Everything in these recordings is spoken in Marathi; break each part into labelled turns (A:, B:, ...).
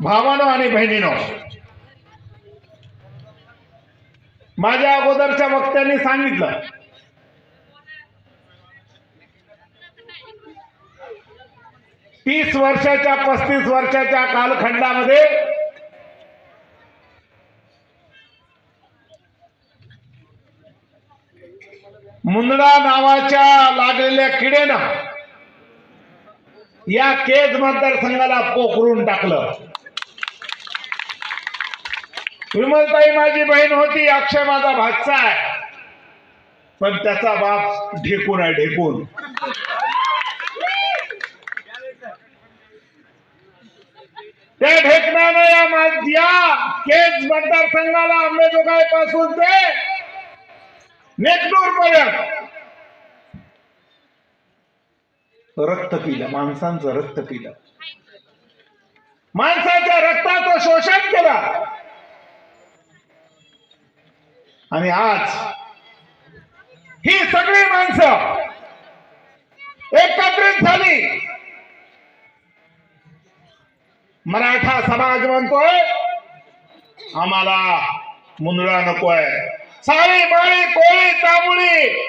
A: भावानो आणि बहिणीनो माझ्या अगोदरच्या वक्त्यांनी सांगितलं तीस वर्षाच्या पस्तीस वर्षाच्या कालखंडामध्ये मुंदडा नावाच्या लागलेल्या किडेनं या केज मतदारसंघाला पोखरून टाकलं. विमलताई माझी बहीण होती अक्षय माझा भाजचा आहे. पण त्याचा बाप ढेकून आहे ढेकून. त्या ढेकणानं या मा- या केज मतदारसंघाला अंबेजोगाई पासून ते नेकनूर पर्यंत रक्त पिलं माणसांचं रक्त पिलं. माणसाच्या रक्ताचं शोषण केलं. आणि आज ही सगळी माणसं एकत्रित झाली. मराठा समाज म्हणतोय आम्हाला मुंदळा नकोय. साळी माळी कोळी तांबुळी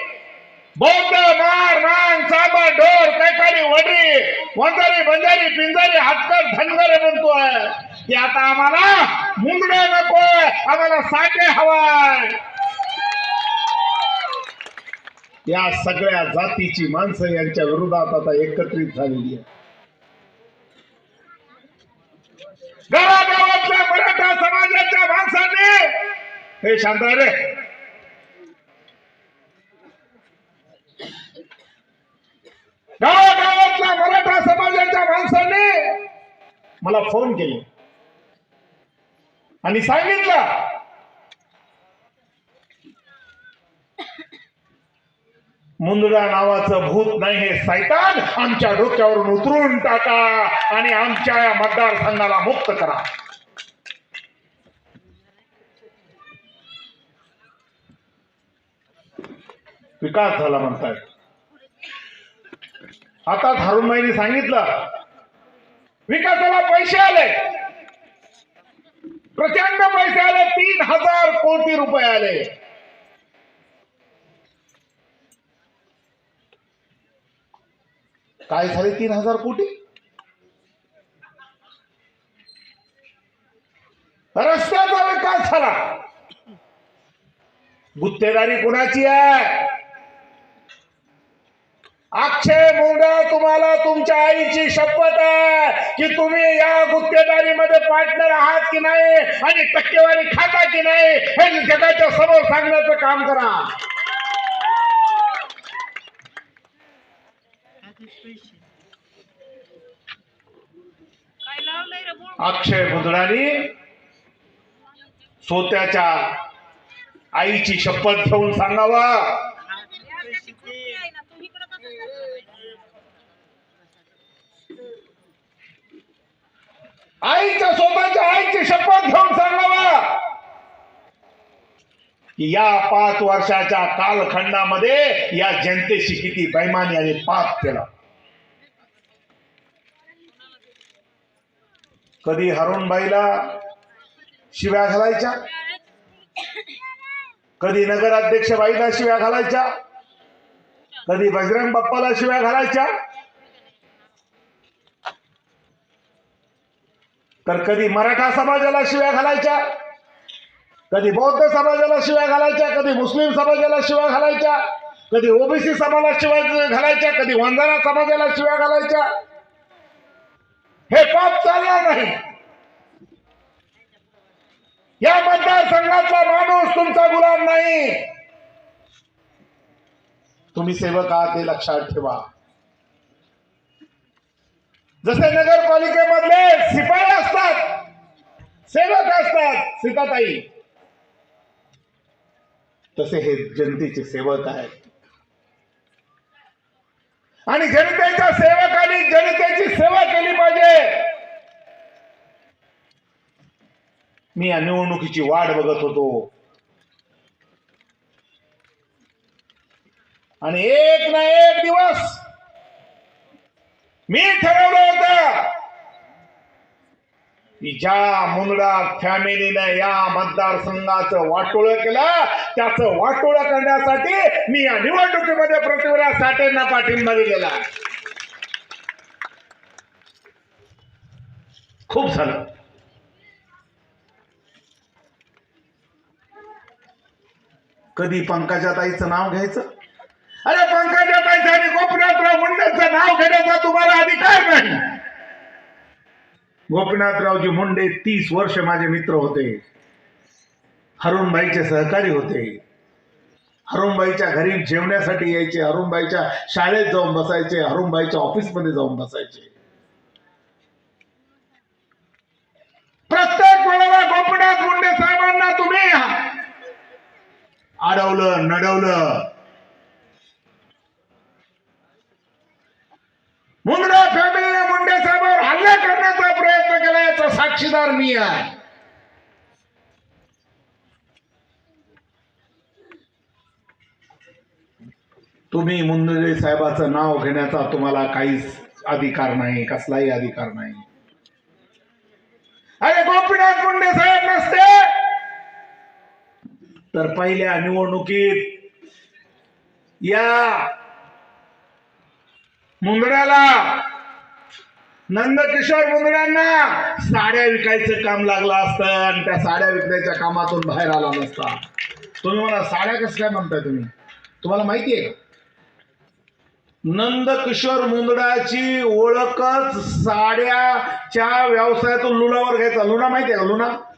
A: बौद्ध मार रान चाबर ढोर कैकारी वडरी वंजारी बंजारी पिंजारी हातकर धनगरे म्हणतोय. की आता आम्हाला मुंगडे नकोय आम्हाला साठे हवाय. या सगळ्या जातीची माणसं यांच्या विरोधात आता एकत्रित झालेली आहे गावागावातल्या मराठा समाजाच्या माणसांनी हे शांत रे गावागावातल्या मराठा समाजाच्या माणसांनी मला फोन केले. आणि सांगितलं मुंदडा नावाचं भूत नाही हे सैतान. आमच्या डोक्यावरून उतरून टाका आणि आमच्या या मतदारसंघाला मुक्त करा. विकास झाला म्हणताय. आता धारुणबाईंनी सांगितलं विकासाला पैसे आले. प्रचंड पैसे आले तीन हजार कोटी रुपये आले. काय झाले तीन हजार कोटी? रस्त्याचा विकास झाला. गुत्तेदारी कुणाची आहे? अक्षय मुंडा तुम्हाला तुमच्या आईची शपथ आहे. की तुम्ही या गुत्तेदारीमध्ये पार्टनर आहात की नाही? आणि टक्केवारी खाता की नाही? हे जगाच्या समोर सांगण्याचं काम करा. अक्षय मुंदडानी स्वतःच्या आईची शपथ घेऊन सांगावा आईच्या स्वतःच्या आईची शपथ घेऊन सांगावा की या पाच वर्षाच्या कालखंडामध्ये या जनतेशी किती बैमानी आणि पाप केला. कधी हरुणबाईला शिव्या घालायच्या? कधी नगराध्यक्ष बाईला शिव्या घालायच्या? कधी बजरंग बाप्पाला शिव्या घालायच्या? तर कधी मराठा समाजाला शिव्या घालायच्या? कधी बौद्ध समाजाला शिवाय घालायच्या कधी मुस्लिम समाजाला शिवाय घालायच्या कधी ओबीसी समाजाला शिवाय घालायच्या कधी वंजारा समाजाला शिवाय घालायच्या. हे पाप चालणार नाही. या मतदारसंघातला माणूस तुमचा गुलाम नाही. तुम्ही सेवक आहात हे लक्षात ठेवा. जसे नगरपालिकेमधले शिपाई असतात सेवक असतात सीताताई. तसे हे जनतेचे सेवक आहेत. आणि जनतेच्या सेवकांनी जनतेची सेवा केली पाहिजे. मी या निवडणुकीची वाट बघत होतो. आणि एक ना एक दिवस मी ठरवलं होतं की ज्या मुंदडा फॅमिलीने या मतदारसंघाचं वाटोळ केलं त्याचं वाटोळं करण्यासाठी मी या निवडणुकीमध्ये पृथ्वीराज साठेंना पाठिंबा दिलेला खूप झालं. कधी पंकजाताईचं नाव घ्यायचं? अरे पंकजाताईचं आणि गोपीनाथराव मुंडेचं नाव घेण्याचा तुम्हाला अधिकार नाही. गोपीनाथरावजी मुंडे तीस वर्ष माझे मित्र होते. हरुणबाईचे सहकारी होते. हरुणबाईच्या घरी जेवण्यासाठी यायचे हरुणबाईच्या शाळेत जाऊन बसायचे हरुणबाईच्या ऑफिसमध्ये जाऊन बसायचे. प्रत्येक वेळेला गोपीनाथ मुंडे साहेबांना तुम्ही अडवलं नडवलं मुंडा फॅमिलीने मुंडे साहेबांवर हल्ला करण्याचा प्रयत्न केला याचा साक्षीदार मी आहे. तुम्ही मुंदे साहेबाचं नाव घेण्याचा तुम्हाला काहीच अधिकार नाही कसलाही अधिकार नाही. अरे गोपीनाथ मुंडे साहेब नसते. तर पहिल्या निवडणुकीत या मुंदड्याला नंदकिशोर मुंदड्यांना साड्या विकायचं काम लागलं असतं आणि त्या साड्या विकण्याच्या कामातून बाहेर आला नसता. तुम्ही मला साड्या कसं काय म्हणताय तुम्ही? तुम्हाला माहिती आहे का नंदकिशोर मुंदडाची ओळखच साड्याच्या व्यवसायातून लुणावर घ्यायचा. लुणा माहिती आहे का? लुणा?